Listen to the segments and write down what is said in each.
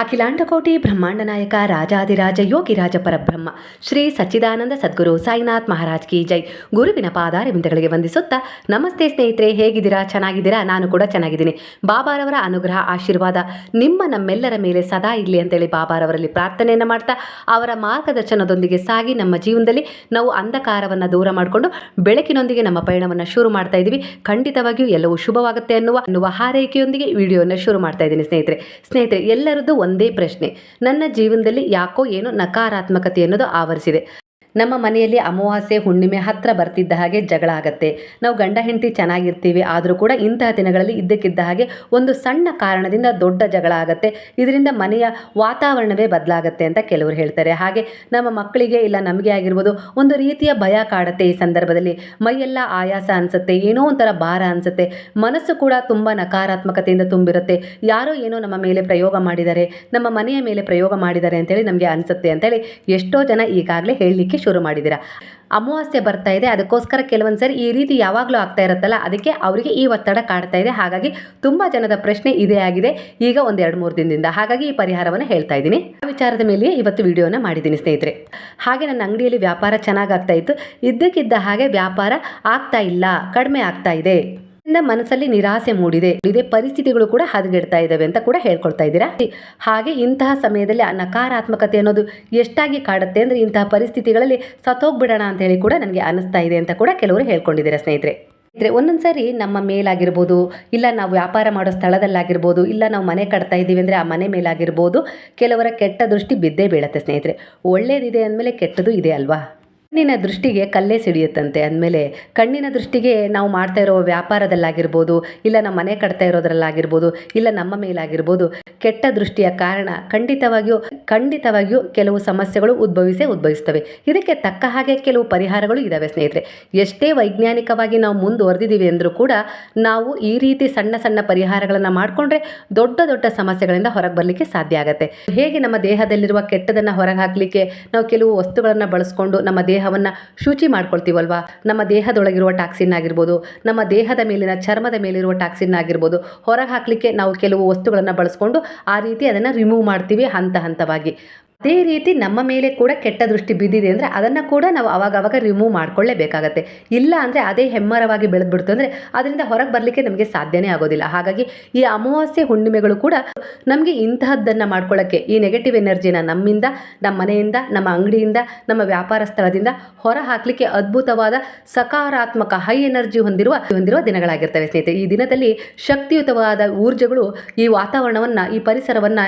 ಅಖಿಲಾಂಡಕೋಟಿ ಬ್ರಹ್ಮಾಂಡ ನಾಯಕ ರಾಜಾದಿರಾಜ ಯೋಗಿರಾಜ ಪರಬ್ರಹ್ಮ, ಶ್ರೀ ಸಚ್ಚಿದಾನಂದ ಸದ್ಗುರು ಸಾಯಿನಾಥ್ ಮಹಾರಾಜ್ ಕಿ ಜೈ. ಗುರುವಿನ ಪಾದಾರವಿಂದಗಳಿಗೆ ವಂದಿಸುತ್ತಾ, ನಮಸ್ತೆ ಸ್ನೇಹಿತರೆ, ಹೇಗಿದ್ದೀರಾ? ಚೆನ್ನಾಗಿದ್ದೀರಾ? ನಾನು ಕೂಡ ಚೆನ್ನಾಗಿದ್ದೀನಿ. ಬಾಬಾರವರ ಅನುಗ್ರಹ, ಆಶೀರ್ವಾದ ನಿಮ್ಮ ನಮ್ಮೆಲ್ಲರ ಮೇಲೆ ಸದಾ ಇರಲಿ ಅಂತೇಳಿ ಬಾಬಾರವರಲ್ಲಿ ಪ್ರಾರ್ಥನೆಯನ್ನು ಮಾಡ್ತಾ, ಅವರ ಮಾರ್ಗದರ್ಶನದೊಂದಿಗೆ ಸಾಗಿ ನಮ್ಮ ಜೀವನದಲ್ಲಿ ನಾವು ಅಂಧಕಾರವನ್ನು ದೂರ ಮಾಡಿಕೊಂಡು ಬೆಳಕಿನೊಂದಿಗೆ ನಮ್ಮ ಪಯಣವನ್ನು ಶುರು ಮಾಡ್ತಾ ಇದ್ದೀವಿ. ಖಂಡಿತವಾಗಿಯೂ ಎಲ್ಲವೂ ಶುಭವಾಗುತ್ತೆ ಅನ್ನುವ ಅನ್ನುವ ಹಾರೈಕೆಯೊಂದಿಗೆ ವಿಡಿಯೋನ ಶುರು ಮಾಡ್ತಾ ಇದ್ದೀನಿ ಸ್ನೇಹಿತರೆ. ಸ್ನೇಹಿತರೆ, ಎಲ್ಲರದ್ದು ಒಂದೇ ಪ್ರಶ್ನೆ. ನನ್ನ ಜೀವನದಲ್ಲಿ ಯಾಕೋ ಏನೋ ನಕಾರಾತ್ಮಕತೆ ಅನ್ನೋದು ಆವರಿಸಿದೆ. ನಮ್ಮ ಮನೆಯಲ್ಲಿ ಅಮಾವಾಸ್ಯೆ, ಹುಣ್ಣಿಮೆ ಹತ್ರ ಬರ್ತಿದ್ದ ಹಾಗೆ ಜಗಳ ಆಗತ್ತೆ. ನಾವು ಗಂಡ, ಹೆಂಡತಿ ಚೆನ್ನಾಗಿರ್ತೀವಿ, ಆದರೂ ಕೂಡ ಇಂತಹ ದಿನಗಳಲ್ಲಿ ಇದ್ದಕ್ಕಿದ್ದ ಹಾಗೆ ಒಂದು ಸಣ್ಣ ಕಾರಣದಿಂದ ದೊಡ್ಡ ಜಗಳ ಆಗುತ್ತೆ. ಇದರಿಂದ ಮನೆಯ ವಾತಾವರಣವೇ ಬದಲಾಗುತ್ತೆ ಅಂತ ಕೆಲವರು ಹೇಳ್ತಾರೆ. ಹಾಗೆ ನಮ್ಮ ಮಕ್ಕಳಿಗೆ ಇಲ್ಲ, ನಮಗೆ ಆಗಿರ್ಬೋದು ಒಂದು ರೀತಿಯ ಭಯ ಕಾಡುತ್ತೆ ಈ ಸಂದರ್ಭದಲ್ಲಿ. ಮೈಯೆಲ್ಲ ಆಯಾಸ ಅನಿಸುತ್ತೆ, ಏನೋ ಒಂಥರ ಭಾರ ಅನಿಸುತ್ತೆ. ಮನಸ್ಸು ಕೂಡ ತುಂಬ ನಕಾರಾತ್ಮಕತೆಯಿಂದ ತುಂಬಿರುತ್ತೆ. ಯಾರೋ ಏನೋ ನಮ್ಮ ಮೇಲೆ ಪ್ರಯೋಗ ಮಾಡಿದ್ದಾರೆ ನಮ್ಮ ಮನೆಯ ಮೇಲೆ ಪ್ರಯೋಗ ಮಾಡಿದ್ದಾರೆ ಅಂತೇಳಿ ನಮಗೆ ಅನಿಸುತ್ತೆ ಅಂತೇಳಿ ಎಷ್ಟೋ ಜನ ಈಗಾಗಲೇ ಹೇಳಲಿಕ್ಕೆ ಶುರು ಮಾಡಿದ್ದೀರಾ? ಅಮಾವಾಸ್ಯೆ ಬರ್ತಾ ಇದೆ, ಅದಕ್ಕೋಸ್ಕರ ಕೆಲವೊಂದು ಸರಿ ಈ ರೀತಿ ಯಾವಾಗಲೂ ಆಗ್ತಾ ಇರುತ್ತಲ್ಲ, ಅದಕ್ಕೆ ಅವರಿಗೆ ಈ ಒತ್ತಡ ಕಾಡ್ತಾ ಇದೆ. ಹಾಗಾಗಿ ತುಂಬ ಜನದ ಪ್ರಶ್ನೆ ಇದೇ ಆಗಿದೆ, ಈಗ ಒಂದು ಎರಡು ಮೂರು ದಿನದಿಂದ. ಹಾಗಾಗಿ ಈ ಪರಿಹಾರವನ್ನು ಹೇಳ್ತಾ ಇದ್ದೀನಿ. ಆ ವಿಚಾರದ ಮೇಲೆಯೇ ಇವತ್ತು ವಿಡಿಯೋನ ಮಾಡಿದ್ದೀನಿ ಸ್ನೇಹಿತರೆ. ಹಾಗೆ ನನ್ನ ಅಂಗಡಿಯಲ್ಲಿ ವ್ಯಾಪಾರ ಚೆನ್ನಾಗಾಗ್ತಾ ಇತ್ತು. ಇದ್ದಕ್ಕಿದ್ದ ಹಾಗೆ ವ್ಯಾಪಾರ ಆಗ್ತಾ ಇಲ್ಲ, ಕಡಿಮೆ ಆಗ್ತಾ ಇದೆ ಇಂದ. ಮನಸ್ಸಲ್ಲಿ ನಿರಾಸೆ ಮೂಡಿದೆ. ಇದೇ ಪರಿಸ್ಥಿತಿಗಳು ಕೂಡ ಹದಗೆಡ್ತಾ ಇದ್ದಾವೆ ಅಂತ ಕೂಡ ಹೇಳ್ಕೊಳ್ತಾ ಇದ್ದೀರಾ? ಹಾಗೆ ಇಂತಹ ಸಮಯದಲ್ಲಿ ಆ ನಕಾರಾತ್ಮಕತೆ ಅನ್ನೋದು ಎಷ್ಟಾಗಿ ಕಾಡುತ್ತೆ ಅಂದರೆ ಇಂತಹ ಪರಿಸ್ಥಿತಿಗಳಲ್ಲಿ ಸತ್ತೋಗ್ಬಿಡೋಣ ಅಂತ ಹೇಳಿ ಕೂಡ ನನಗೆ ಅನಿಸ್ತಾ ಇದೆ ಅಂತ ಕೂಡ ಕೆಲವರು ಹೇಳ್ಕೊಂಡಿದ್ದೀರಾ ಸ್ನೇಹಿತರೆ. ಇದ್ರೆ ಒಂದೊಂದು ಸರಿ ನಮ್ಮ ಮೇಲಾಗಿರ್ಬೋದು, ಇಲ್ಲ ನಾವು ವ್ಯಾಪಾರ ಮಾಡೋ ಸ್ಥಳದಲ್ಲಾಗಿರ್ಬೋದು, ಇಲ್ಲ ನಾವು ಮನೆ ಕಟ್ತಾ ಇದ್ದೀವಿ ಅಂದರೆ ಆ ಮನೆ ಮೇಲಾಗಿರ್ಬೋದು, ಕೆಲವರ ಕೆಟ್ಟ ದೃಷ್ಟಿ ಬಿದ್ದೇ ಬೀಳತ್ತೆ ಸ್ನೇಹಿತರೆ. ಒಳ್ಳೇದಿದೆ ಅಂದಮೇಲೆ ಕೆಟ್ಟದು ಇದೆ ಅಲ್ವಾ? ಕಣ್ಣಿನ ದೃಷ್ಟಿಗೆ ಕಲ್ಲೇ ಸಿಡಿಯುತ್ತಂತೆ. ಅಂದಮೇಲೆ ಕಣ್ಣಿನ ದೃಷ್ಟಿಗೆ ನಾವು ಮಾಡ್ತಾ ಇರೋ ವ್ಯಾಪಾರದಲ್ಲಾಗಿರ್ಬೋದು, ಇಲ್ಲ ನಮ್ಮ ಮನೆ ಕಟ್ತಾ ಇರೋದ್ರಲ್ಲಾಗಿರ್ಬೋದು, ಇಲ್ಲ ನಮ್ಮ ಮೇಲಾಗಿರ್ಬೋದು, ಕೆಟ್ಟ ದೃಷ್ಟಿಯ ಕಾರಣ ಖಂಡಿತವಾಗಿಯೂ ಖಂಡಿತವಾಗಿಯೂ ಕೆಲವು ಸಮಸ್ಯೆಗಳು ಉದ್ಭವಿಸೇ ಉದ್ಭವಿಸ್ತವೆ. ಇದಕ್ಕೆ ತಕ್ಕ ಹಾಗೆ ಕೆಲವು ಪರಿಹಾರಗಳು ಇದ್ದಾವೆ ಸ್ನೇಹಿತರೆ. ಎಷ್ಟೇ ವೈಜ್ಞಾನಿಕವಾಗಿ ನಾವು ಮುಂದುವರೆದಿದ್ದೀವಿ ಅಂದರೂ ಕೂಡ ನಾವು ಈ ರೀತಿ ಸಣ್ಣ ಸಣ್ಣ ಪರಿಹಾರಗಳನ್ನು ಮಾಡಿಕೊಂಡ್ರೆ ದೊಡ್ಡ ದೊಡ್ಡ ಸಮಸ್ಯೆಗಳಿಂದ ಹೊರಗೆ ಬರಲಿಕ್ಕೆ ಸಾಧ್ಯ ಆಗುತ್ತೆ. ಹೇಗೆ ನಮ್ಮ ದೇಹದಲ್ಲಿರುವ ಕೆಟ್ಟದನ್ನು ಹೊರಗೆ ಹಾಕಲಿಕ್ಕೆ ನಾವು ಕೆಲವು ವಸ್ತುಗಳನ್ನು ಬಳಸ್ಕೊಂಡು ನಮ್ಮ ದೇಹವನ್ನು ಶುಚಿ ಮಾಡ್ಕೊಳ್ತೀವಲ್ವ? ನಮ್ಮ ದೇಹದೊಳಗಿರುವ ಟಾಕ್ಸಿನ್ ಆಗಿರ್ಬೋದು, ನಮ್ಮ ದೇಹದ ಮೇಲಿನ ಚರ್ಮದ ಮೇಲಿರುವ ಟಾಕ್ಸಿನ್ ಆಗಿರ್ಬೋದು, ಹೊರಗೆ ಹಾಕಲಿಕ್ಕೆ ನಾವು ಕೆಲವು ವಸ್ತುಗಳನ್ನು ಬಳಸ್ಕೊಂಡು ಆ ರೀತಿ ಅದನ್ನು ರಿಮೂವ್ ಮಾಡ್ತೀವಿ ಹಂತ ಹಂತವಾಗಿ. ಅದೇ ರೀತಿ ನಮ್ಮ ಮೇಲೆ ಕೂಡ ಕೆಟ್ಟ ದೃಷ್ಟಿ ಬಿದ್ದಿದೆ ಅಂದರೆ ಅದನ್ನು ಕೂಡ ನಾವು ಅವಾಗವಾಗ ಅವಾಗ ರಿಮೂವ್ ಮಾಡ್ಕೊಳ್ಳೇಬೇಕಾಗತ್ತೆ. ಇಲ್ಲ ಅಂದರೆ ಅದೇ ಹೆಮ್ಮರವಾಗಿ ಬೆಳೆದ್ಬಿಡ್ತು ಅಂದರೆ ಅದರಿಂದ ಹೊರಗೆ ಬರಲಿಕ್ಕೆ ನಮಗೆ ಸಾಧ್ಯನೇ ಆಗೋದಿಲ್ಲ. ಹಾಗಾಗಿ ಈ ಅಮಾವಾಸ್ಯೆ ಹುಣ್ಣಿಮೆಗಳು ಕೂಡ ನಮಗೆ ಇಂತಹದ್ದನ್ನು ಮಾಡ್ಕೊಳ್ಳೋಕ್ಕೆ, ಈ ನೆಗೆಟಿವ್ ಎನರ್ಜಿನ ನಮ್ಮಿಂದ ನಮ್ಮ ಮನೆಯಿಂದ, ನಮ್ಮ ಅಂಗಡಿಯಿಂದ, ನಮ್ಮ ವ್ಯಾಪಾರ ಸ್ಥಳದಿಂದ ಹೊರ ಹಾಕಲಿಕ್ಕೆ ಅದ್ಭುತವಾದ ಸಕಾರಾತ್ಮಕ ಹೈ ಎನರ್ಜಿ ಹೊಂದಿರುವ ಹೊಂದಿರುವ ದಿನಗಳಾಗಿರ್ತವೆ ಸ್ನೇಹಿತರೆ. ಈ ದಿನದಲ್ಲಿ ಶಕ್ತಿಯುತವಾದ ಊರ್ಜೆಗಳು ಈ ವಾತಾವರಣವನ್ನು, ಈ ಪರಿಸರವನ್ನು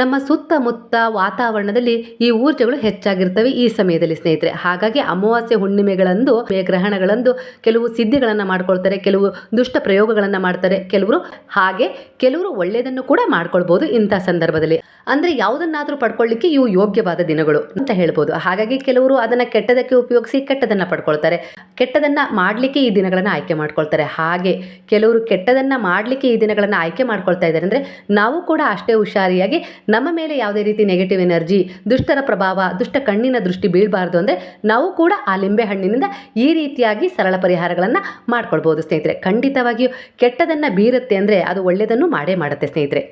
ನಮ್ಮ ಸುತ್ತಮುತ್ತ ವಾತಾವರಣದಲ್ಲಿ ಈ ಊರ್ಜೆಗಳು ಹೆಚ್ಚಾಗಿರ್ತವೆ ಈ ಸಮಯದಲ್ಲಿ ಸ್ನೇಹಿತರೆ. ಹಾಗಾಗಿ ಅಮಾವಾಸ್ಯೆ ಹುಣ್ಣಿಮೆಗಳಂದು ಗ್ರಹಣಗಳಂದು ಕೆಲವು ಸಿದ್ಧಿಗಳನ್ನು ಮಾಡ್ಕೊಳ್ತಾರೆ, ಕೆಲವು ದುಷ್ಟ ಪ್ರಯೋಗಗಳನ್ನು ಮಾಡ್ತಾರೆ ಕೆಲವರು. ಹಾಗೆ ಕೆಲವರು ಒಳ್ಳೆಯದನ್ನು ಕೂಡ ಮಾಡ್ಕೊಳ್ಬೋದು ಇಂಥ ಸಂದರ್ಭದಲ್ಲಿ. ಅಂದರೆ ಯಾವುದನ್ನಾದರೂ ಪಡ್ಕೊಳ್ಳಿಕ್ಕೆ ಇವು ಯೋಗ್ಯವಾದ ದಿನಗಳು ಅಂತ ಹೇಳ್ಬೋದು. ಹಾಗಾಗಿ ಕೆಲವರು ಅದನ್ನು ಕೆಟ್ಟದಕ್ಕೆ ಉಪಯೋಗಿಸಿ ಕೆಟ್ಟದನ್ನು ಪಡ್ಕೊಳ್ತಾರೆ. ಕೆಟ್ಟದನ್ನು ಮಾಡಲಿಕ್ಕೆ ಈ ದಿನಗಳನ್ನು ಆಯ್ಕೆ ಮಾಡ್ಕೊಳ್ತಾರೆ. ಹಾಗೆ ಕೆಲವರು ಕೆಟ್ಟದನ್ನು ಮಾಡಲಿಕ್ಕೆ ಈ ದಿನಗಳನ್ನು ಆಯ್ಕೆ ಮಾಡ್ಕೊಳ್ತಾ ಇದ್ದಾರೆ ಅಂದರೆ ನಾವು ಕೂಡ ಅಷ್ಟೇ ಹುಷಾರಿಯಾಗಿ ನಮ್ಮ ಮೇಲೆ ಯಾವುದೇ ರೀತಿ ನೆಗೆಟಿವ್ ಎನರ್ಜಿ ದುಷ್ಟರ ಪ್ರಭಾವ, ದುಷ್ಟ ಕಣ್ಣಿನ ದೃಷ್ಟಿ ಬೀಳಬಾರ್ದು ಅಂದರೆ ನಾವು ಕೂಡ ಆ ಲಿಂಬೆ ಹಣ್ಣಿನಿಂದ ಈ ರೀತಿಯಾಗಿ ಸರಳ ಪರಿಹಾರಗಳನ್ನು ಮಾಡ್ಕೊಳ್ಬೋದು ಸ್ನೇಹಿತರೆ. ಖಂಡಿತವಾಗಿಯೂ ಕೆಟ್ಟದನ್ನು ಬೀರುತ್ತೆ ಅಂದರೆ ಅದು ಒಳ್ಳೆಯದನ್ನು ಮಾಡೇ ಮಾಡುತ್ತೆ ಸ್ನೇಹಿತರೆ.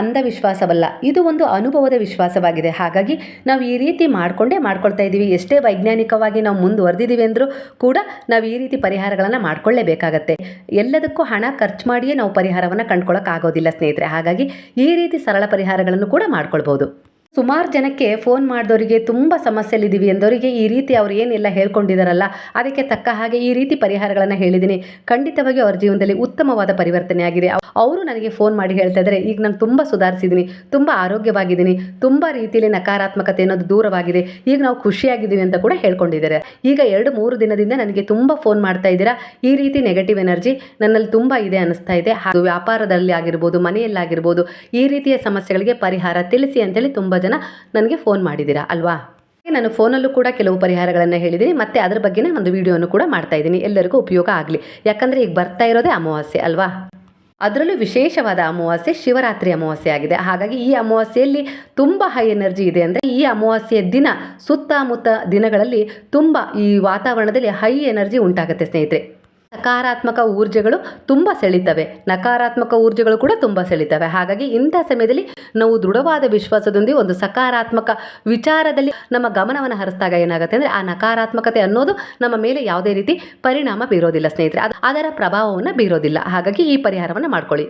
ಅಂಧವಿಶ್ವಾಸವಲ್ಲ. ಇದು ಒಂದು ಅನುಭವದ ವಿಶ್ವಾಸವಾಗಿದೆ. ಹಾಗಾಗಿ ನಾವು ಈ ರೀತಿ ಮಾಡಿಕೊಂಡೇ ಮಾಡ್ಕೊಳ್ತಾ ಇದ್ದೀವಿ. ಎಷ್ಟೇ ವೈಜ್ಞಾನಿಕವಾಗಿ ನಾವು ಮುಂದುವರೆದಿದ್ದೀವಿ ಅಂದರೂ ಕೂಡ ನಾವು ಈ ರೀತಿ ಪರಿಹಾರಗಳನ್ನು ಮಾಡ್ಕೊಳ್ಳೇಬೇಕಾಗತ್ತೆ. ಎಲ್ಲದಕ್ಕೂ ಹಣ ಖರ್ಚು ಮಾಡಿಯೇ ನಾವು ಪರಿಹಾರವನ್ನು ಕಂಡ್ಕೊಳ್ಳೋಕ್ಕಾಗೋದಿಲ್ಲ ಸ್ನೇಹಿತರೆ. ಹಾಗಾಗಿ ಈ ರೀತಿ ಸರಳ ಪರಿಹಾರಗಳನ್ನು ಕೂಡ ಮಾಡ್ಕೊಳ್ಬೋದು. ಸುಮಾರು ಜನಕ್ಕೆ ಫೋನ್ ಮಾಡಿದವರಿಗೆ ತುಂಬ ಸಮಸ್ಯೆಯಲ್ಲಿದ್ದೀವಿ ಅಂದವರಿಗೆ ಈ ರೀತಿ ಅವರು ಏನೆಲ್ಲ ಹೇಳ್ಕೊಂಡಿದ್ದಾರಲ್ಲ ಅದಕ್ಕೆ ತಕ್ಕ ಹಾಗೆ ಈ ರೀತಿ ಪರಿಹಾರಗಳನ್ನು ಹೇಳಿದ್ದೀನಿ ಖಂಡಿತವಾಗಿ ಅವ್ರ ಜೀವನದಲ್ಲಿ ಉತ್ತಮವಾದ ಪರಿವರ್ತನೆ ಆಗಿದೆ ಅವರು ನನಗೆ ಫೋನ್ ಮಾಡಿ ಹೇಳ್ತಾ ಇದ್ದಾರೆ, ಈಗ ನಾನು ತುಂಬ ಸುಧಾರಿಸಿದ್ದೀನಿ ತುಂಬ ಆರೋಗ್ಯವಾಗಿದ್ದೀನಿ ತುಂಬ ರೀತಿಯಲ್ಲಿ ನಕಾರಾತ್ಮಕತೆ ಅನ್ನೋದು ದೂರವಾಗಿದೆ, ಈಗ ನಾವು ಖುಷಿಯಾಗಿದ್ದೀವಿ ಅಂತ ಕೂಡ ಹೇಳ್ಕೊಂಡಿದ್ದಾರೆ. ಈಗ ಎರಡು ಮೂರು ದಿನದಿಂದ ನನಗೆ ತುಂಬ ಫೋನ್ ಮಾಡ್ತಾ ಇದ್ದೀರಾ? ಈ ರೀತಿ ನೆಗೆಟಿವ್ ಎನರ್ಜಿ ನನ್ನಲ್ಲಿ ತುಂಬ ಇದೆ ಅನಿಸ್ತಾ ಇದೆ. ಹಾಗೂ ವ್ಯಾಪಾರದಲ್ಲಿ ಆಗಿರ್ಬೋದು, ಮನೆಯಲ್ಲಾಗಿರ್ಬೋದು, ಈ ರೀತಿಯ ಸಮಸ್ಯೆಗಳಿಗೆ ಪರಿಹಾರ ತಿಳಿಸಿ ಅಂತೇಳಿ ತುಂಬ ಜನ ನನಗೆ ಫೋನ್ ಮಾಡಿದ್ದೀರಾ, ಅಲ್ವಾ? ನಾನು ಫೋನಲ್ಲೂ ಕೂಡ ಕೆಲವು ಪರಿಹಾರಗಳನ್ನು ಹೇಳಿದ್ದೀನಿ, ಮತ್ತೆ ಅದರ ಬಗ್ಗೆನೇ ಒಂದು ವಿಡಿಯೋನು ಕೂಡ ಮಾಡ್ತಾ ಇದ್ದೀನಿ. ಎಲ್ಲರಿಗೂ ಉಪಯೋಗ ಆಗಲಿ. ಯಾಕಂದರೆ ಈಗ ಬರ್ತಾ ಇರೋದೇ ಅಮಾವಾಸ್ಯೆ, ಅಲ್ವಾ? ಅದರಲ್ಲೂ ವಿಶೇಷವಾದ ಅಮಾವಾಸ್ಯೆ ಶಿವರಾತ್ರಿ ಅಮಾವಾಸ್ಯೆ ಆಗಿದೆ. ಹಾಗಾಗಿ ಈ ಅಮಾವಾಸ್ಯೆಯಲ್ಲಿ ತುಂಬ ಹೈ ಎನರ್ಜಿ ಇದೆ ಅಂದರೆ ಈ ಅಮಾವಾಸ್ಯೆಯ ದಿನ ಸುತ್ತಮುತ್ತ ದಿನಗಳಲ್ಲಿ ತುಂಬ ಈ ವಾತಾವರಣದಲ್ಲಿ ಹೈ ಎನರ್ಜಿ ಉಂಟಾಗುತ್ತೆ ಸ್ನೇಹಿತರೆ. ಸಕಾರಾತ್ಮಕ ಊರ್ಜೆಗಳು ತುಂಬ ಸೆಳೀತವೆ. ನಕಾರಾತ್ಮಕ ಊರ್ಜೆಗಳು ಕೂಡ ತುಂಬ ಸೆಳೀತವೆ. ಹಾಗಾಗಿ ಇಂಥ ಸಮಯದಲ್ಲಿ ನಾವು ದೃಢವಾದ ವಿಶ್ವಾಸದೊಂದಿಗೆ ಒಂದು ಸಕಾರಾತ್ಮಕ ವಿಚಾರದಲ್ಲಿ ನಮ್ಮ ಗಮನವನ್ನು ಹರಿಸಿದಾಗ ಏನಾಗುತ್ತೆ ಅಂದರೆ ಆ ನಕಾರಾತ್ಮಕತೆ ಅನ್ನೋದು ನಮ್ಮ ಮೇಲೆ ಯಾವುದೇ ರೀತಿ ಪರಿಣಾಮ ಬೀರೋದಿಲ್ಲ ಸ್ನೇಹಿತರೆ. ಅದು ಅದರ ಪ್ರಭಾವವನ್ನು ಬೀರೋದಿಲ್ಲ. ಹಾಗಾಗಿ ಈ ಪರಿಹಾರವನ್ನು ಮಾಡ್ಕೊಳ್ಳಿ.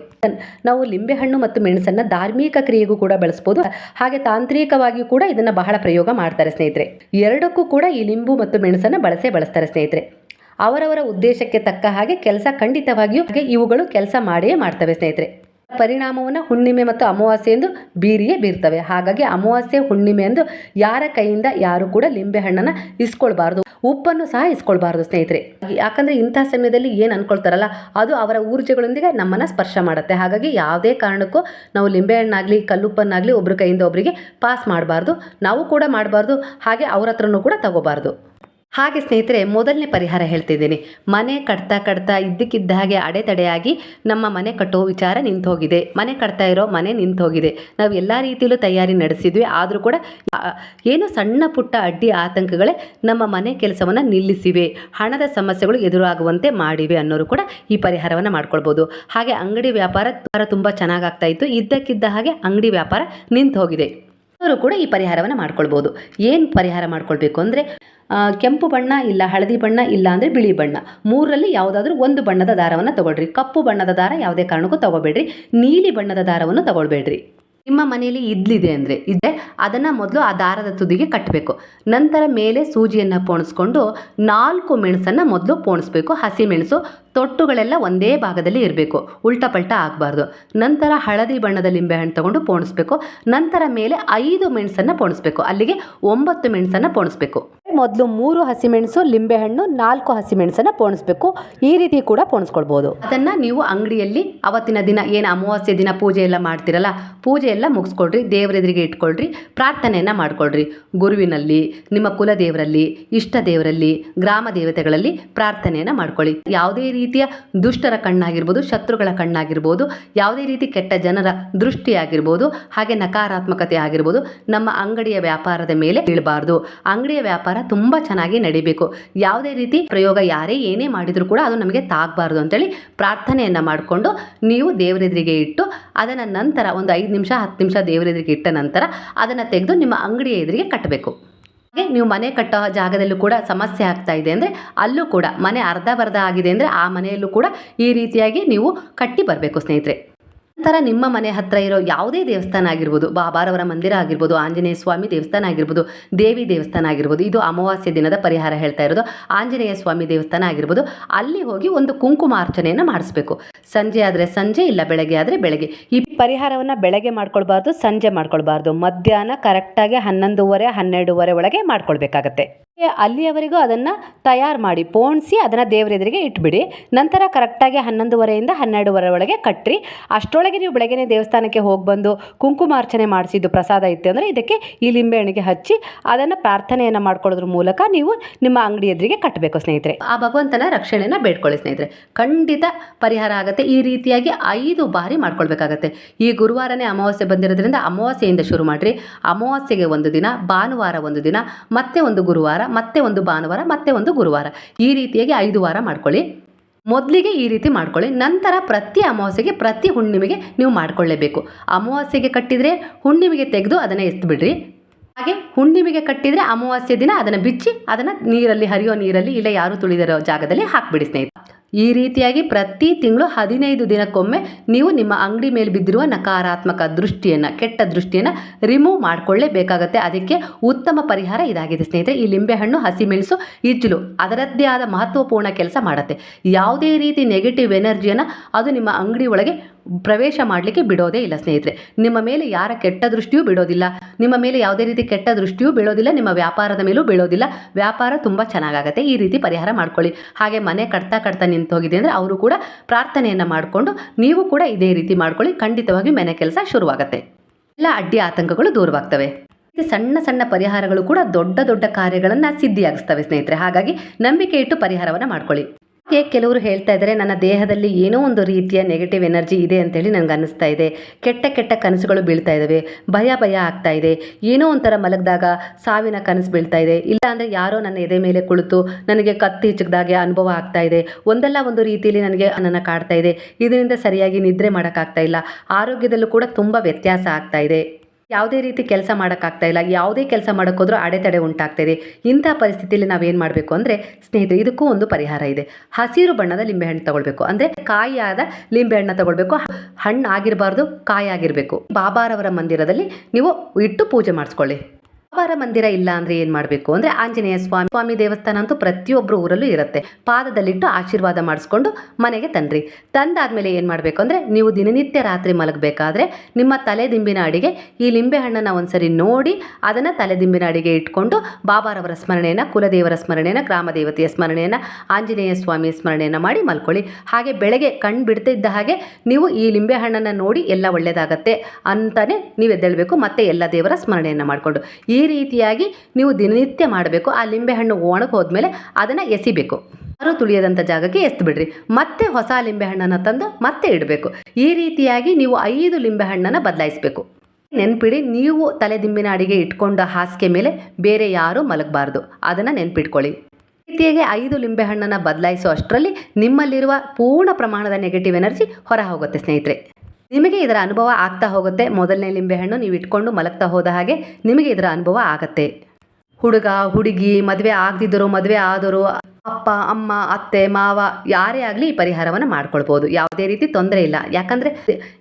ನಾವು ಲಿಂಬೆಹಣ್ಣು ಮತ್ತು ಮೆಣಸನ್ನು ಧಾರ್ಮಿಕ ಕ್ರಿಯೆಗೂ ಕೂಡ ಬಳಸ್ಬೋದು. ಹಾಗೆ ತಾಂತ್ರಿಕವಾಗಿಯೂ ಕೂಡ ಇದನ್ನು ಬಹಳ ಪ್ರಯೋಗ ಮಾಡ್ತಾರೆ ಸ್ನೇಹಿತರೆ. ಎರಡಕ್ಕೂ ಕೂಡ ಈ ಲಿಂಬು ಮತ್ತು ಮೆಣಸನ್ನು ಬಳಸೇ ಬಳಸ್ತಾರೆ ಸ್ನೇಹಿತರೆ. ಅವರವರ ಉದ್ದೇಶಕ್ಕೆ ತಕ್ಕ ಹಾಗೆ ಕೆಲಸ ಖಂಡಿತವಾಗಿಯೂ ಹಾಗೆ ಇವುಗಳು ಕೆಲಸ ಮಾಡಿಯೇ ಮಾಡ್ತವೆ ಸ್ನೇಹಿತರೆ. ಪರಿಣಾಮವನ್ನು ಹುಣ್ಣಿಮೆ ಮತ್ತು ಅಮಾವಾಸ್ಯೆ ಎಂದು ಬೀರಿಯೇ ಬೀರ್ತವೆ. ಹಾಗಾಗಿ ಅಮಾವಾಸ್ಯೆ, ಹುಣ್ಣಿಮೆ ಎಂದು ಯಾರ ಕೈಯಿಂದ ಯಾರು ಕೂಡ ಲಿಂಬೆ ಹಣ್ಣನ್ನು ಇಸ್ಕೊಳ್ಬಾರ್ದು, ಉಪ್ಪನ್ನು ಸಹ ಇಸ್ಕೊಳ್ಬಾರ್ದು ಸ್ನೇಹಿತರೆ. ಯಾಕಂದರೆ ಇಂಥ ಸಮಯದಲ್ಲಿ ಏನು ಅನ್ಕೊಳ್ತಾರಲ್ಲ, ಅದು ಅವರ ಊರ್ಜೆಗಳೊಂದಿಗೆ ನಮ್ಮನ್ನು ಸ್ಪರ್ಶ ಮಾಡುತ್ತೆ. ಹಾಗಾಗಿ ಯಾವುದೇ ಕಾರಣಕ್ಕೂ ನಾವು ಲಿಂಬೆಹಣ್ಣಾಗಲಿ ಕಲ್ಲುಪ್ಪನ್ನಾಗಲಿ ಒಬ್ಬರ ಕೈಯಿಂದ ಒಬ್ಬರಿಗೆ ಪಾಸ್ ಮಾಡಬಾರ್ದು. ನಾವು ಕೂಡ ಮಾಡಬಾರ್ದು. ಹಾಗೆ ಅವ್ರ ಹತ್ರನೂ ಕೂಡ ತಗೋಬಾರ್ದು. ಹಾಗೆ ಸ್ನೇಹಿತರೆ, ಮೊದಲನೇ ಪರಿಹಾರ ಹೇಳ್ತಿದ್ದೀನಿ. ಮನೆ ಕಟ್ತಾ ಕಟ್ತಾ ಇದ್ದಕ್ಕಿದ್ದ ಹಾಗೆ ಅಡೆತಡೆಯಾಗಿ ನಮ್ಮ ಮನೆ ಕಟ್ಟೋ ವಿಚಾರ ನಿಂತು ಹೋಗಿದೆ ಮನೆ ಕಟ್ತಾ ಇರೋ ಮನೆ ನಿಂತು ಹೋಗಿದೆ ನಾವು ಎಲ್ಲ ರೀತಿಯಲ್ಲೂ ತಯಾರಿ ನಡೆಸಿದ್ವಿ. ಆದರೂ ಕೂಡ ಏನು ಸಣ್ಣ ಪುಟ್ಟ ಅಡ್ಡಿ ಆತಂಕಗಳೇ ನಮ್ಮ ಮನೆ ಕೆಲಸವನ್ನು ನಿಲ್ಲಿಸಿವೆ. ಹಣದ ಸಮಸ್ಯೆಗಳು ಎದುರಾಗುವಂತೆ ಮಾಡಿವೆ ಅನ್ನೋರು ಕೂಡ ಈ ಪರಿಹಾರವನ್ನು ಮಾಡ್ಕೊಳ್ಬೋದು. ಹಾಗೆ ಅಂಗಡಿ ವ್ಯಾಪಾರ ತುಂಬ ಚೆನ್ನಾಗಾಗ್ತಾ ಇತ್ತು. ಇದ್ದಕ್ಕಿದ್ದ ಹಾಗೆ ಅಂಗಡಿ ವ್ಯಾಪಾರ ನಿಂತು ಹೋಗಿದೆ ಅವರು ಕೂಡ ಈ ಪರಿಹಾರವನ್ನು ಮಾಡ್ಕೊಳ್ಬೋದು. ಏನು ಪರಿಹಾರ ಮಾಡ್ಕೊಳ್ಬೇಕು ಅಂದರೆ ಕೆಂಪು ಬಣ್ಣ ಇಲ್ಲ, ಹಳದಿ ಬಣ್ಣ ಇಲ್ಲ ಅಂದರೆ ಬಿಳಿ ಬಣ್ಣ. ಮೂರರಲ್ಲಿ ಯಾವುದಾದ್ರೂ ಒಂದು ಬಣ್ಣದ ದಾರವನ್ನು ತಗೊಳ್ರಿ. ಕಪ್ಪು ಬಣ್ಣದ ದಾರ ಯಾವುದೇ ಕಾರಣಕ್ಕೂ ತಗೋಬೇಡ್ರಿ. ನೀಲಿ ಬಣ್ಣದ ದಾರವನ್ನು ತಗೊಳ್ಬೇಡ್ರಿ. ನಿಮ್ಮ ಮನೆಯಲ್ಲಿ ಇದ್ಲಿದೆ ಅಂದರೆ ಇದ್ದರೆ ಅದನ್ನು ಮೊದಲು ಆ ದಾರದ ತುದಿಗೆ ಕಟ್ಟಬೇಕು ನಂತರ ಮೇಲೆ ಸೂಜಿಯನ್ನು ಪೋಣಿಸ್ಕೊಂಡು ನಾಲ್ಕು ಮೆಣಸನ್ನು ಮೊದಲು ಪೋಣಿಸ್ಬೇಕು. ಹಸಿ ಮೆಣಸು, ತೊಟ್ಟುಗಳೆಲ್ಲ ಒಂದೇ ಭಾಗದಲ್ಲಿ ಇರಬೇಕು. ಉಲ್ಟಾ ಪಲ್ಟಾ ಆಗಬಾರ್ದು. ನಂತರ ಹಳದಿ ಬಣ್ಣದ ಲಿಂಬೆಹಣ್ಣು ತಗೊಂಡು ಪೋಣಿಸ್ಬೇಕು. ನಂತರ ಮೇಲೆ ಐದು ಮೆಣಸನ್ನು ಪೋಣಿಸ್ಬೇಕು. ಅಲ್ಲಿಗೆ ಒಂಬತ್ತು ಮೆಣಸನ್ನು ಪೋಣಿಸ್ಬೇಕು. ಮೊದಲು ಮೂರು ಹಸಿಮೆಣಸು, ಲಿಂಬೆಹಣ್ಣು, ನಾಲ್ಕು ಹಸಿಮೆಣಸನ್ನು ಪೋಣಿಸ್ಬೇಕು. ಈ ರೀತಿ ಕೂಡ ಪೋಣಿಸ್ಕೊಳ್ಬೋದು. ಅದನ್ನು ನೀವು ಅಂಗಡಿಯಲ್ಲಿ ಅವತ್ತಿನ ದಿನ ಏನು ಅಮಾವಾಸ್ಯೆ ದಿನ ಪೂಜೆ ಎಲ್ಲ ಮಾಡ್ತಿರಲ್ಲ, ಪೂಜೆ ಎಲ್ಲ ಮುಗಿಸ್ಕೊಳ್ರಿ ದೇವರ ಎದುರಿಗೆ ಇಟ್ಕೊಳ್ರಿ, ಪ್ರಾರ್ಥನೆಯನ್ನು ಮಾಡ್ಕೊಳ್ರಿ. ಗುರುವಿನಲ್ಲಿ, ನಿಮ್ಮ ಕುಲ ದೇವರಲ್ಲಿ ಇಷ್ಟ ದೇವರಲ್ಲಿ, ಗ್ರಾಮ ದೇವತೆಗಳಲ್ಲಿ ಪ್ರಾರ್ಥನೆಯನ್ನು ಮಾಡ್ಕೊಳ್ಳಿ. ಯಾವುದೇ ರೀತಿಯ ದುಷ್ಟರ ಕಣ್ಣಾಗಿರ್ಬೋದು, ಶತ್ರುಗಳ ಕಣ್ಣಾಗಿರ್ಬೋದು, ಯಾವುದೇ ರೀತಿ ಕೆಟ್ಟ ಜನರ ದೃಷ್ಟಿಯಾಗಿರ್ಬೋದು, ಹಾಗೆ ನಕಾರಾತ್ಮಕತೆ ಆಗಿರ್ಬೋದು, ನಮ್ಮ ಅಂಗಡಿಯ ವ್ಯಾಪಾರದ ಮೇಲೆ ಬೀಳಬಾರ್ದು. ಅಂಗಡಿಯ ವ್ಯಾಪಾರ ತುಂಬ ಚೆನ್ನಾಗಿ ನಡಿಬೇಕು. ಯಾವುದೇ ರೀತಿ ಪ್ರಯೋಗ ಯಾರೇ ಏನೇ ಮಾಡಿದರೂ ಕೂಡ ಅದು ನಮಗೆ ತಾಗಬಾರ್ದು ಅಂತೇಳಿ ಪ್ರಾರ್ಥನೆಯನ್ನು ಮಾಡಿಕೊಂಡು ನೀವು ದೇವರೆದುರಿಗೆ ಇಟ್ಟು ಅದನ್ನು ನಂತರ ಒಂದು ಐದು ನಿಮಿಷ, ಹತ್ತು ನಿಮಿಷ ದೇವರೆದುರಿಗೆ ಇಟ್ಟ ನಂತರ ಅದನ್ನು ತೆಗೆದು ನಿಮ್ಮ ಅಂಗಡಿಯ ಎದುರಿಗೆ ಕಟ್ಟಬೇಕು. ಹಾಗೆ ನೀವು ಮನೆ ಕಟ್ಟೋ ಜಾಗದಲ್ಲೂ ಕೂಡ ಸಮಸ್ಯೆ ಆಗ್ತಾ ಇದೆ ಅಂದರೆ ಅಲ್ಲೂ ಕೂಡ ಮನೆ ಅರ್ಧ ಬರ್ಧ ಆಗಿದೆ ಅಂದರೆ ಆ ಮನೆಯಲ್ಲೂ ಕೂಡ ಈ ರೀತಿಯಾಗಿ ನೀವು ಕಟ್ಟಿ ಬರಬೇಕು ಸ್ನೇಹಿತರೆ. ನಂತರ ನಿಮ್ಮ ಮನೆ ಹತ್ರ ಇರೋ ಯಾವುದೇ ದೇವಸ್ಥಾನ ಆಗಿರ್ಬೋದು, ಬಾಬಾರವರ ಮಂದಿರ ಆಗಿರ್ಬೋದು, ಆಂಜನೇಯ ಸ್ವಾಮಿ ದೇವಸ್ಥಾನ ಆಗಿರ್ಬೋದು, ದೇವಿ ದೇವಸ್ಥಾನ ಆಗಿರ್ಬೋದು, ಇದು ಅಮಾವಾಸ್ಯೆ ದಿನದ ಪರಿಹಾರ ಹೇಳ್ತಾ ಇರೋದು. ಆಂಜನೇಯ ಸ್ವಾಮಿ ದೇವಸ್ಥಾನ ಆಗಿರ್ಬೋದು, ಅಲ್ಲಿ ಹೋಗಿ ಒಂದು ಕುಂಕುಮ ಕುಂಕುಮಾರ್ಚನೆಯನ್ನು ಮಾಡಿಸ್ಬೇಕು. ಸಂಜೆ ಆದರೆ ಸಂಜೆ, ಇಲ್ಲ ಬೆಳಗ್ಗೆ ಆದರೆ ಬೆಳಗ್ಗೆ. ಈ ಪರಿಹಾರವನ್ನು ಬೆಳಗ್ಗೆ ಮಾಡ್ಕೊಳ್ಬಾರ್ದು, ಸಂಜೆ ಮಾಡ್ಕೊಳ್ಬಾರ್ದು. ಮಧ್ಯಾಹ್ನ ಕರೆಕ್ಟಾಗಿ ಹನ್ನೊಂದುವರೆ, ಹನ್ನೆರಡುವರೆ ಒಳಗೆ ಮಾಡ್ಕೊಳ್ಬೇಕಾಗತ್ತೆ. ಅಲ್ಲಿಯವರೆಗೂ ಅದನ್ನು ತಯಾರು ಮಾಡಿ, ಪೋಣಿಸಿ ಅದನ್ನು ದೇವರ ಎದುರಿಗೆ ಇಟ್ಬಿಡಿ. ನಂತರ ಕರೆಕ್ಟಾಗಿ ಹನ್ನೊಂದುವರೆಯಿಂದ ಹನ್ನೆರಡುವರೆ ಒಳಗೆ ಕಟ್ರಿ. ಅಷ್ಟರೊಳಗೆ ನೀವು ಬೆಳಗ್ಗೆ ದೇವಸ್ಥಾನಕ್ಕೆ ಹೋಗಿ ಬಂದು ಕುಂಕುಮಾರ್ಚನೆ ಮಾಡಿಸಿದ್ದು ಪ್ರಸಾದ ಇತ್ತು ಅಂದರೆ ಇದಕ್ಕೆ ಈ ಲಿಂಬೆಹಣ್ಣಿಗೆ ಹಚ್ಚಿ ಅದನ್ನು ಪ್ರಾರ್ಥನೆಯನ್ನು ಮಾಡ್ಕೊಳ್ಳೋದ್ರ ಮೂಲಕ ನೀವು ನಿಮ್ಮ ಅಂಗಡಿ ಎದುರಿಗೆ ಕಟ್ಟಬೇಕು ಸ್ನೇಹಿತರೆ. ಆ ಭಗವಂತನ ರಕ್ಷಣೆಯನ್ನು ಬೇಡ್ಕೊಳ್ಳಿ ಸ್ನೇಹಿತರೆ. ಖಂಡಿತ ಪರಿಹಾರ ಆಗುತ್ತೆ. ಈ ರೀತಿಯಾಗಿ ಐದು ಬಾರಿ ಮಾಡ್ಕೊಳ್ಬೇಕಾಗತ್ತೆ. ಈ ಗುರುವಾರನೇ ಅಮಾವಾಸ್ಯೆ ಬಂದಿರೋದ್ರಿಂದ ಅಮಾವಾಸ್ಯೆಯಿಂದ ಶುರು ಮಾಡಿರಿ. ಅಮಾವಾಸ್ಯೆಗೆ ಒಂದು ದಿನ, ಭಾನುವಾರ ಒಂದು ದಿನ, ಮತ್ತೆ ಒಂದು ಗುರುವಾರ, ಮತ್ತೆ ಒಂದು ಭಾನುವಾರ, ಮತ್ತೆ ಒಂದು ಗುರುವಾರ. ಈ ರೀತಿಯಾಗಿ ಐದು ವಾರ ಮಾಡ್ಕೊಳ್ಳಿ. ಮೊದಲಿಗೆ ಈ ರೀತಿ ಮಾಡ್ಕೊಳ್ಳಿ. ನಂತರ ಪ್ರತಿ ಅಮಾವಾಸ್ಯೆಗೆ ಪ್ರತಿ ಹುಣ್ಣಿಮೆಗೆ ನೀವು ಮಾಡಿಕೊಳ್ಳೇಬೇಕು. ಅಮಾವಾಸ್ಯೆಗೆ ಕಟ್ಟಿದರೆ ಹುಣ್ಣಿಮೆಗೆ ತೆಗೆದು ಅದನ್ನು ಎತ್ತು ಬಿಡ್ರಿ ಹಾಗೆ ಹುಣ್ಣಿಮೆಗೆ ಕಟ್ಟಿದರೆ ಅಮಾವಾಸ್ಯೆ ದಿನ ಅದನ್ನು ಬಿಚ್ಚಿ ಅದನ್ನು ನೀರಲ್ಲಿ ಹರಿಯೋ ನೀರಲ್ಲಿ ಇಲ್ಲ ಯಾರು ತುಳಿದಿರೋ ಜಾಗದಲ್ಲಿ ಹಾಕ್ಬಿಡಿ ಸ್ನೇಹಿತ. ಈ ರೀತಿಯಾಗಿ ಪ್ರತಿ ತಿಂಗಳು ಹದಿನೈದು ದಿನಕ್ಕೊಮ್ಮೆ ನೀವು ನಿಮ್ಮ ಅಂಗಡಿ ಮೇಲೆ ಬಿದ್ದಿರುವ ನಕಾರಾತ್ಮಕ ದೃಷ್ಟಿಯನ್ನು, ಕೆಟ್ಟ ದೃಷ್ಟಿಯನ್ನು ರಿಮೂವ್ ಮಾಡಿಕೊಳ್ಳೇಬೇಕಾಗತ್ತೆ. ಅದಕ್ಕೆ ಉತ್ತಮ ಪರಿಹಾರ ಇದಾಗಿದೆ ಸ್ನೇಹಿತರೆ. ಈ ಲಿಂಬೆಹಣ್ಣು ಹಸಿಮೆಣಸು ಇಜ್ಜಲು ಅದರದ್ದೇ ಆದ ಮಹತ್ವಪೂರ್ಣ ಕೆಲಸ ಮಾಡುತ್ತೆ. ಯಾವುದೇ ರೀತಿ ನೆಗೆಟಿವ್ ಎನರ್ಜಿಯನ್ನು ಅದು ನಿಮ್ಮ ಅಂಗಡಿ ಒಳಗೆ ಪ್ರವೇಶ ಮಾಡಲಿಕ್ಕೆ ಬಿಡೋದೇ ಇಲ್ಲ ಸ್ನೇಹಿತರೆ. ನಿಮ್ಮ ಮೇಲೆ ಯಾರ ಕೆಟ್ಟ ದೃಷ್ಟಿಯೂ ಬಿಡೋದಿಲ್ಲ ನಿಮ್ಮ ಮೇಲೆ ಯಾವುದೇ ರೀತಿ ಕೆಟ್ಟ ದೃಷ್ಟಿಯೂ ಬೀಳೋದಿಲ್ಲ. ನಿಮ್ಮ ವ್ಯಾಪಾರದ ಮೇಲೂ ಬೀಳೋದಿಲ್ಲ. ವ್ಯಾಪಾರ ತುಂಬ ಚೆನ್ನಾಗಾಗತ್ತೆ ಈ ರೀತಿ ಪರಿಹಾರ ಮಾಡ್ಕೊಳ್ಳಿ. ಹಾಗೆ ಮನೆ ಕಟ್ತಾ ಕಟ್ತಾ ನಿಂತು ಹೋಗಿದೆ ಅಂದರೆ ಅವರು ಕೂಡ ಪ್ರಾರ್ಥನೆಯನ್ನು ಮಾಡಿಕೊಂಡು ನೀವು ಕೂಡ ಇದೇ ರೀತಿ ಮಾಡ್ಕೊಳ್ಳಿ. ಖಂಡಿತವಾಗಿ ಮನೆ ಕೆಲಸ ಶುರುವಾಗುತ್ತೆ. ಎಲ್ಲ ಅಡ್ಡಿ ಆತಂಕಗಳು ದೂರವಾಗ್ತವೆ. ಸಣ್ಣ ಸಣ್ಣ ಪರಿಹಾರಗಳು ಕೂಡ ದೊಡ್ಡ ದೊಡ್ಡ ಕಾರ್ಯಗಳನ್ನು ಸಿದ್ಧಿಯಾಗಿಸ್ತವೆ ಸ್ನೇಹಿತರೆ. ಹಾಗಾಗಿ ನಂಬಿಕೆ ಇಟ್ಟು ಪರಿಹಾರವನ್ನು ಮಾಡ್ಕೊಳ್ಳಿ. ಕೆ ಕೆಲವರು ಹೇಳ್ತಾ ಇದ್ದಾರೆ, ನನ್ನ ದೇಹದಲ್ಲಿ ಏನೋ ಒಂದು ರೀತಿಯ ನೆಗೆಟಿವ್ ಎನರ್ಜಿ ಇದೆ ಅಂತೇಳಿ ನನಗೆ ಅನ್ನಿಸ್ತಾ ಇದೆ. ಕೆಟ್ಟ ಕೆಟ್ಟ ಕನಸುಗಳು ಬೀಳ್ತಾ ಇದ್ದಾವೆ ಭಯ ಭಯ ಆಗ್ತಾ ಇದೆ. ಏನೋ ಒಂಥರ ಮಲಗಿದಾಗ ಸಾವಿನ ಕನಸು ಬೀಳ್ತಾ ಇದೆ. ಇಲ್ಲ ಅಂದರೆ ಯಾರೋ ನನ್ನ ಎದೆ ಮೇಲೆ ಕುಳಿತು ನನಗೆ ಕತ್ತಿ ಚಿಕ್ಕದಾಗೆ ಅನುಭವ ಆಗ್ತಾ ಇದೆ. ಒಂದಲ್ಲ ಒಂದು ರೀತಿಯಲ್ಲಿ ನನಗೆ ನನ್ನ ಕಾಡ್ತಾ ಇದೆ. ಇದರಿಂದ ಸರಿಯಾಗಿ ನಿದ್ರೆ ಮಾಡೋಕ್ಕಾಗ್ತಾ ಇಲ್ಲ. ಆರೋಗ್ಯದಲ್ಲೂ ಕೂಡ ತುಂಬ ವ್ಯತ್ಯಾಸ ಆಗ್ತಾ ಇದೆ. ಯಾವುದೇ ರೀತಿ ಕೆಲಸ ಮಾಡೋಕ್ಕಾಗ್ತಾ ಇಲ್ಲ, ಯಾವುದೇ ಕೆಲಸ ಮಾಡೋಕ್ಕೋದ್ರೂ ಅಡೆತಡೆ ಉಂಟಾಗ್ತಾ ಇದೆ. ಇಂಥ ಪರಿಸ್ಥಿತಿಯಲ್ಲಿ ನಾವೇನು ಮಾಡಬೇಕು ಅಂದರೆ, ಸ್ನೇಹಿತರೆ, ಇದಕ್ಕೂ ಒಂದು ಪರಿಹಾರ ಇದೆ. ಹಸಿರು ಬಣ್ಣದ ಲಿಂಬೆಹಣ್ಣು ತಗೊಳ್ಬೇಕು. ಅಂದರೆ ಕಾಯಿಯಾದ ಲಿಂಬೆಹಣ್ಣು ತಗೊಳ್ಬೇಕು. ಹಣ್ಣು ಆಗಿರಬಾರ್ದು ಕಾಯಾಗಿರಬೇಕು. ಬಾಬಾರವರ ಮಂದಿರದಲ್ಲಿ ನೀವು ಇಟ್ಟು ಪೂಜೆ ಮಾಡಿಸ್ಕೊಳ್ಳಿ. ಬಾಬಾರ ಮಂದಿರ ಇಲ್ಲ ಅಂದ್ರೆ ಏನು ಮಾಡಬೇಕು? ಅಂದ್ರೆ ಆಂಜನೇಯ ಸ್ವಾಮಿ ಸ್ವಾಮಿ ದೇವಸ್ಥಾನ ಅಂತೂ ಪ್ರತಿಯೊಬ್ಬರು ಊರಲ್ಲೂ ಇರುತ್ತೆ. ಪಾದದಲ್ಲಿಟ್ಟು ಆಶೀರ್ವಾದ ಮಾಡಿಸ್ಕೊಂಡು ಮನೆಗೆ ತನ್ರಿ. ತಂದಾದ್ಮೇಲೆ ಏನು ಮಾಡಬೇಕು ಅಂದರೆ ನೀವು ದಿನನಿತ್ಯ ರಾತ್ರಿ ಮಲಗಬೇಕಾದ್ರೆ ನಿಮ್ಮ ತಲೆ ದಿಂಬಿನ ಅಡಿಗೆ ಈ ಲಿಂಬೆ ಹಣ್ಣನ್ನು ಒಂದ್ಸರಿ ನೋಡಿ ಅದನ್ನು ತಲೆ ದಿಂಬಿನ ಅಡಿಗೆ ಇಟ್ಕೊಂಡು ಬಾಬಾರವರ ಸ್ಮರಣೆಯನ್ನು, ಕುಲದೇವರ ಸ್ಮರಣೆಯನ್ನು, ಗ್ರಾಮ ದೇವತೆಯ ಸ್ಮರಣೆಯನ್ನು, ಆಂಜನೇಯ ಸ್ವಾಮಿಯ ಸ್ಮರಣೆಯನ್ನು ಮಾಡಿ ಮಲ್ಕೊಳ್ಳಿ. ಹಾಗೆ ಬೆಳಗ್ಗೆ ಕಣ್ಣು ಬಿಡ್ತಿದ್ದ ಹಾಗೆ ನೀವು ಈ ಲಿಂಬೆ ಹಣ್ಣನ್ನು ನೋಡಿ ಎಲ್ಲ ಒಳ್ಳೆಯದಾಗತ್ತೆ ಅಂತಲೇ ನೀವು ಎದ್ದೇಳಬೇಕು. ಮತ್ತೆ ಎಲ್ಲ ದೇವರ ಸ್ಮರಣೆಯನ್ನು ಮಾಡಿಕೊಂಡು. ಈ ರೀತಿಯಾಗಿ ನೀವು ದಿನನಿತ್ಯ ಮಾಡಬೇಕು. ಆ ಲಿಂಬೆಹಣ್ಣು ಒಣಗಿ ಹೋದ್ಮೇಲೆ ಅದನ್ನು ಎಸಿಬೇಕು. ಯಾರು ತುಳಿಯದಂಥ ಜಾಗಕ್ಕೆ ಎಸ್ತು ಬಿಡ್ರಿ ಮತ್ತೆ ಹೊಸ ಲಿಂಬೆಹಣ್ಣನ್ನು ತಂದು ಮತ್ತೆ ಇಡಬೇಕು. ಈ ರೀತಿಯಾಗಿ ನೀವು ಐದು ಲಿಂಬೆಹಣ್ಣನ್ನು ಬದಲಾಯಿಸಬೇಕು. ನೆನ್ಪಿಡಿ, ನೀವು ತಲೆ ದಿಂಬಿನ ಅಡಿಗೆ ಇಟ್ಕೊಂಡ ಹಾಸಿಗೆ ಮೇಲೆ ಬೇರೆ ಯಾರೂ ಮಲಗಬಾರ್ದು. ಅದನ್ನು ನೆನ್ಪಿಟ್ಕೊಳ್ಳಿ. ಈ ರೀತಿಯಾಗಿ ಐದು ಲಿಂಬೆಹಣ್ಣನ್ನು ಬದಲಾಯಿಸೋ ಅಷ್ಟರಲ್ಲಿ ನಿಮ್ಮಲ್ಲಿರುವ ಪೂರ್ಣ ಪ್ರಮಾಣದ ನೆಗೆಟಿವ್ ಎನರ್ಜಿ ಹೊರ ಹೋಗುತ್ತೆ ಸ್ನೇಹಿತರೆ. ನಿಮಗೆ ಇದರ ಅನುಭವ ಆಗ್ತಾ ಹೋಗುತ್ತೆ. ಮೊದಲನೇ ಲಿಂಬೆಹಣ್ಣು ನೀವು ಇಟ್ಕೊಂಡು ಮಲಗ್ತಾ ಹೋದ ಹಾಗೆ ನಿಮಗೆ ಇದರ ಅನುಭವ ಆಗತ್ತೆ. ಹುಡುಗ, ಹುಡುಗಿ, ಮದುವೆ ಆಗದಿದ್ದರು, ಮದುವೆ ಆದವರು ಅಪ್ಪ ಅಮ್ಮ, ಅತ್ತೆ, ಮಾವ ಯಾರೇ ಆಗಲಿ ಈ ಪರಿಹಾರವನ್ನು ಮಾಡ್ಕೊಳ್ಬೋದು. ಯಾವುದೇ ರೀತಿ ತೊಂದರೆ ಇಲ್ಲ. ಯಾಕಂದರೆ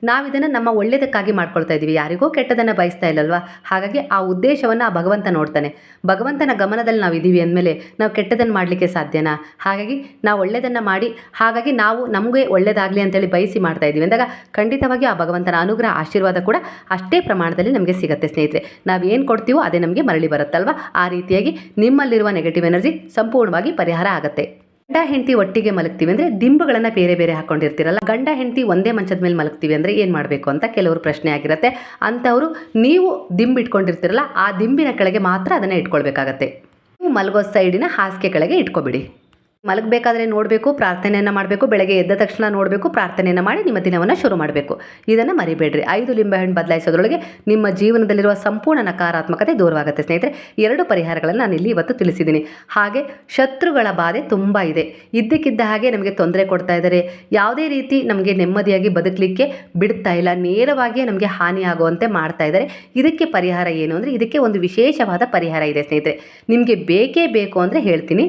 ನಾವಿದನ್ನು ನಮ್ಮ ಒಳ್ಳೆಯದಕ್ಕಾಗಿ ಮಾಡ್ಕೊಳ್ತಾ ಇದ್ದೀವಿ ಯಾರಿಗೋ ಕೆಟ್ಟದನ್ನು ಬಯಸ್ತಾ ಇಲ್ಲಲ್ವಾ? ಹಾಗಾಗಿ ಆ ಉದ್ದೇಶವನ್ನು ಆ ಭಗವಂತ ನೋಡ್ತಾನೆ. ಭಗವಂತನ ಗಮನದಲ್ಲಿ ನಾವು ಇದ್ದೀವಿ ಅಂದಮೇಲೆ ನಾವು ಕೆಟ್ಟದನ್ನು ಮಾಡಲಿಕ್ಕೆ ಸಾಧ್ಯನಾ? ಹಾಗಾಗಿ ನಾವು ಒಳ್ಳೆಯದನ್ನು ಮಾಡಿ, ಹಾಗಾಗಿ ನಾವು ನಮಗೆ ಒಳ್ಳೆಯದಾಗಲಿ ಅಂತೇಳಿ ಬಯಸಿ ಮಾಡ್ತಾ ಇದ್ದೀವಿ ಅಂದಾಗ ಖಂಡಿತವಾಗಿ ಆ ಭಗವಂತನ ಅನುಗ್ರಹ, ಆಶೀರ್ವಾದ ಕೂಡ ಅಷ್ಟೇ ಪ್ರಮಾಣದಲ್ಲಿ ನಮಗೆ ಸಿಗುತ್ತೆ ಸ್ನೇಹಿತರೆ. ನಾವು ಏನು ಕೊಡ್ತೀವೋ ಅದೇ ನಮಗೆ ಮರಳಿ ಬರುತ್ತಲ್ವ? ಆ ರೀತಿಯಾಗಿ ನಿಮ್ಮಲ್ಲಿರುವ ನೆಗೆಟಿವ್ ಎನರ್ಜಿ ಸಂಪೂರ್ಣವಾಗಿ ಪರಿಹಾರ ಆಗುತ್ತೆ. ಗಂಡ, ಹೆಂಡತಿ ಒಟ್ಟಿಗೆ ಮಲಗ್ತೀವಿ ಅಂದ್ರೆ ದಿಂಬುಗಳನ್ನು ಬೇರೆ ಬೇರೆ ಹಾಕೊಂಡಿರ್ತೀರಲ್ಲ, ಗಂಡ, ಹೆಂಡತಿ ಒಂದೇ ಮಂಚದ ಮೇಲೆ ಮಲಗ್ತೀವಿ ಅಂದರೆ ಏನು ಮಾಡಬೇಕು ಅಂತ ಕೆಲವರು ಪ್ರಶ್ನೆ ಆಗಿರುತ್ತೆ. ಅಂಥವರು ನೀವು ದಿಂಬು ಇಟ್ಕೊಂಡಿರ್ತೀರಲ್ಲ, ಆ ದಿಂಬಿನ ಕೆಳಗೆ ಮಾತ್ರ ಅದನ್ನ ಇಟ್ಕೊಳ್ಬೇಕಾಗತ್ತೆ. ನೀವು ಮಲಗೋ ಸೈಡಿನ ಹಾಸಿಗೆ ಕೆಳಗೆ ಇಟ್ಕೊಬಿಡಿ. ಮಲಗಬೇಕಾದ್ರೆ ನೋಡಬೇಕು, ಪ್ರಾರ್ಥನೆಯನ್ನು ಮಾಡಬೇಕು, ಬೆಳಗ್ಗೆ ಎದ್ದ ತಕ್ಷಣ ನೋಡಬೇಕು, ಪ್ರಾರ್ಥನೆಯನ್ನು ಮಾಡಿ ನಿಮ್ಮ ದಿನವನ್ನು ಶುರು ಮಾಡಬೇಕು. ಇದನ್ನು ಮರಿಬೇಡ್ರಿ. ಐದು ಲಿಂಬೆಹಣ್ಣು ಬದಲಾಯಿಸೋದ್ರೊಳಗೆ ನಿಮ್ಮ ಜೀವನದಲ್ಲಿರುವ ಸಂಪೂರ್ಣ ನಕಾರಾತ್ಮಕತೆ ದೂರವಾಗುತ್ತೆ. ಸ್ನೇಹಿತರೆ, ಎರಡು ಪರಿಹಾರಗಳನ್ನು ನಾನು ಇಲ್ಲಿ ಇವತ್ತು ತಿಳಿಸಿದ್ದೀನಿ. ಹಾಗೆ ಶತ್ರುಗಳ ಬಾಧೆ ತುಂಬ ಇದೆ. ಇದ್ದಕ್ಕಿದ್ದ ಹಾಗೆ ನಮಗೆ ತೊಂದರೆ ಕೊಡ್ತಾ ಇದ್ದಾರೆ. ಯಾವುದೇ ರೀತಿ ನಮಗೆ ನೆಮ್ಮದಿಯಾಗಿ ಬದುಕಲಿಕ್ಕೆ ಬಿಡ್ತಾ ಇಲ್ಲ. ನೇರವಾಗಿಯೇ ನಮಗೆ ಹಾನಿ ಆಗುವಂತೆ ಮಾಡ್ತಾ ಇದ್ದಾರೆ. ಇದಕ್ಕೆ ಪರಿಹಾರ ಏನು ಅಂದರೆ, ಇದಕ್ಕೆ ಒಂದು ವಿಶೇಷವಾದ ಪರಿಹಾರ ಇದೆ ಸ್ನೇಹಿತರೆ. ನಿಮಗೆ ಬೇಕೇ ಬೇಕು ಅಂದರೆ ಹೇಳ್ತೀನಿ.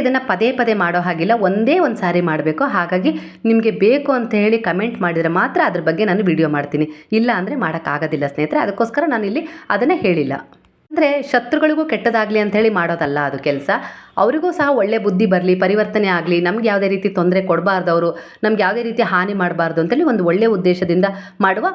ಇದನ್ನು ಪದೇ ಪದೇ ಮಾಡೋ ಹಾಗಿಲ್ಲ. ಒಂದೇ ಒಂದು ಸಾರಿ ಮಾಡಬೇಕು. ಹಾಗಾಗಿ ನಿಮಗೆ ಬೇಕು ಅಂತ ಹೇಳಿ ಕಮೆಂಟ್ ಮಾಡಿದರೆ ಮಾತ್ರ ಅದ್ರ ಬಗ್ಗೆ ನಾನು ವಿಡಿಯೋ ಮಾಡ್ತೀನಿ. ಇಲ್ಲ ಅಂದರೆ ಮಾಡೋಕ್ಕಾಗೋದಿಲ್ಲ ಸ್ನೇಹಿತರೆ. ಅದಕ್ಕೋಸ್ಕರ ನಾನು ಇಲ್ಲಿ ಅದನ್ನು ಹೇಳಿಲ್ಲ. ಅಂದರೆ ಶತ್ರುಗಳಿಗೂ ಕೆಟ್ಟದಾಗಲಿ ಅಂಥೇಳಿ ಮಾಡೋದಲ್ಲ ಅದು ಕೆಲಸ. ಅವರಿಗೂ ಸಹ ಒಳ್ಳೆ ಬುದ್ಧಿ ಬರಲಿ, ಪರಿವರ್ತನೆ ಆಗಲಿ, ನಮ್ಗೆ ಯಾವುದೇ ರೀತಿ ತೊಂದರೆ ಕೊಡಬಾರ್ದು ಅವರು ನಮ್ಗೆ ಯಾವುದೇ ರೀತಿ ಹಾನಿ ಮಾಡಬಾರ್ದು ಅಂತೇಳಿ ಒಂದು ಒಳ್ಳೆಯ ಉದ್ದೇಶದಿಂದ ಮಾಡುವ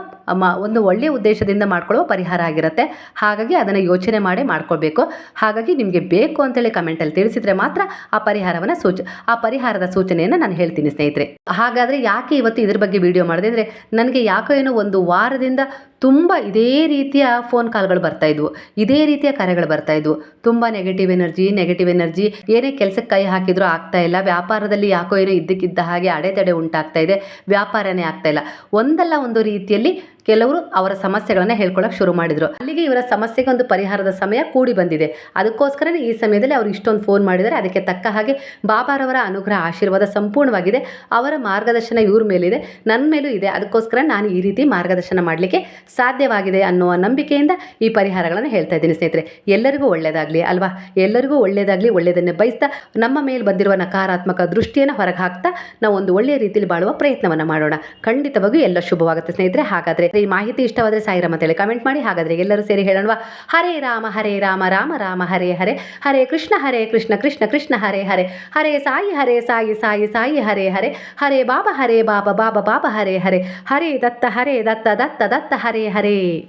ಒಂದು ಒಳ್ಳೆಯ ಉದ್ದೇಶದಿಂದ ಮಾಡ್ಕೊಳ್ಳುವ ಪರಿಹಾರ ಆಗಿರುತ್ತೆ. ಹಾಗಾಗಿ ಅದನ್ನು ಯೋಚನೆ ಮಾಡಿ ಮಾಡ್ಕೊಳ್ಬೇಕು. ಹಾಗಾಗಿ ನಿಮಗೆ ಬೇಕು ಅಂತೇಳಿ ಕಮೆಂಟಲ್ಲಿ ತಿಳಿಸಿದರೆ ಮಾತ್ರ ಆ ಪರಿಹಾರವನ್ನು ಸೂಚ, ಆ ಪರಿಹಾರದ ಸೂಚನೆಯನ್ನು ನಾನು ಹೇಳ್ತೀನಿ ಸ್ನೇಹಿತರೆ. ಹಾಗಾದರೆ ಯಾಕೆ ಇವತ್ತು ಇದ್ರ ಬಗ್ಗೆ ವಿಡಿಯೋ ಮಾಡಿದೆ ಅಂದರೆ, ನನಗೆ ಯಾಕೋ ಏನೋ ಒಂದು ವಾರದಿಂದ ತುಂಬ ಇದೇ ರೀತಿಯ ಫೋನ್ ಕಾಲ್ಗಳು ಬರ್ತಾ ಇದ್ವು. ಇದೇ ರೀತಿಯ ಕರೆಗಳು ಬರ್ತಾ ಇದ್ವು. ತುಂಬ ನೆಗೆಟಿವ್ ಎನರ್ಜಿ ನೆಗೆಟಿವ್ ಎನರ್ಜಿ ಏನೇ ಕೆಲಸಕ್ಕೆ ಕೈ ಹಾಕಿದರೂ ಆಗ್ತಾ ಇಲ್ಲ. ವ್ಯಾಪಾರದಲ್ಲಿ ಯಾಕೋ ಏನೋ ಇದ್ದಕ್ಕಿದ್ದ ಹಾಗೆ ಅಡೆತಡೆ ಉಂಟಾಗ್ತಾ ಇದೆ. ವ್ಯಾಪಾರನೇ ಆಗ್ತಾ ಇಲ್ಲ. ಒಂದಲ್ಲ ಒಂದು ರೀತಿಯಲ್ಲಿ ಕೆಲವರು ಅವರ ಸಮಸ್ಯೆಗಳನ್ನು ಹೇಳ್ಕೊಳ್ಳೋಕೆ ಶುರು ಮಾಡಿದರು. ಅಲ್ಲಿಗೆ ಇವರ ಸಮಸ್ಯೆಗೆ ಒಂದು ಪರಿಹಾರದ ಸಮಯ ಕೂಡಿ ಬಂದಿದೆ. ಅದಕ್ಕೋಸ್ಕರನೇ ಈ ಸಮಯದಲ್ಲಿ ಅವರು ಇಷ್ಟೊಂದು ಫೋನ್ ಮಾಡಿದರೆ ಅದಕ್ಕೆ ತಕ್ಕ ಹಾಗೆ ಬಾಬಾರವರ ಅನುಗ್ರಹ ಆಶೀರ್ವಾದ ಸಂಪೂರ್ಣವಾಗಿದೆ. ಅವರ ಮಾರ್ಗದರ್ಶನ ಇವ್ರ ಮೇಲಿದೆ. ನನ್ನ ಮೇಲೂ ಇದೆ. ಅದಕ್ಕೋಸ್ಕರ ನಾನು ಈ ರೀತಿ ಮಾರ್ಗದರ್ಶನ ಮಾಡಲಿಕ್ಕೆ ಸಾಧ್ಯವಾಗಿದೆ ಅನ್ನುವ ನಂಬಿಕೆಯಿಂದ ಈ ಪರಿಹಾರಗಳನ್ನು ಹೇಳ್ತಾ ಇದ್ದೀನಿ ಸ್ನೇಹಿತರೆ. ಎಲ್ಲರಿಗೂ ಒಳ್ಳೆಯದಾಗಲಿ ಅಲ್ವಾ? ಎಲ್ಲರಿಗೂ ಒಳ್ಳೆಯದಾಗಲಿ ಒಳ್ಳೆಯದನ್ನೇ ಬಯಸ್ತಾ ನಮ್ಮ ಮೇಲೆ ಬಂದಿರುವ ನಕಾರಾತ್ಮಕ ದೃಷ್ಟಿಯನ್ನು ಹೊರಗೆ ಹಾಕ್ತಾ ನಾವು ಒಂದು ಒಳ್ಳೆಯ ರೀತಿಯಲ್ಲಿ ಬಾಳುವ ಪ್ರಯತ್ನವನ್ನು ಮಾಡೋಣ. ಖಂಡಿತವಾಗಿಯೂ ಎಲ್ಲ ಶುಭವಾಗುತ್ತೆ ಸ್ನೇಹಿತರೆ. ಹಾಗಾದರೆ ಈ ಮಾಹಿತಿ ಇಷ್ಟವಾದರೆ ಸಾಯಿರಾಮ್ ಅಂತೇಳಿ ಕಮೆಂಟ್ ಮಾಡಿ. ಹಾಗಾದರೆ ಎಲ್ಲರೂ ಸೇರಿ ಹೇಳೋಣ ಹರೇ ರಾಮ ಹರೇ ರಾಮ ರಾಮ ರಾಮ, ಹರೇ ಹರೇ. ಹರೇ ಕೃಷ್ಣ ಹರೇ ಕೃಷ್ಣ ಕೃಷ್ಣ ಕೃಷ್ಣ, ಹರೇ ಹರೇ. ಹರೇ ಸಾಯಿ ಹರೇ ಸಾಯಿ ಸಾಯಿ ಸಾಯಿ, ಹರೇ ಹರೇ. ಹರೇ ಬಾಬಾ ಹರೇ ಬಾಬಾ ಬಾಬಾ ಬಾಬಾ, ಹರೇ ಹರೇ. ಹರೇ ದತ್ತ ಹರೇ ದತ್ತ ದತ್ತ ದತ್ತ, ಹರೇ ಹರೇ.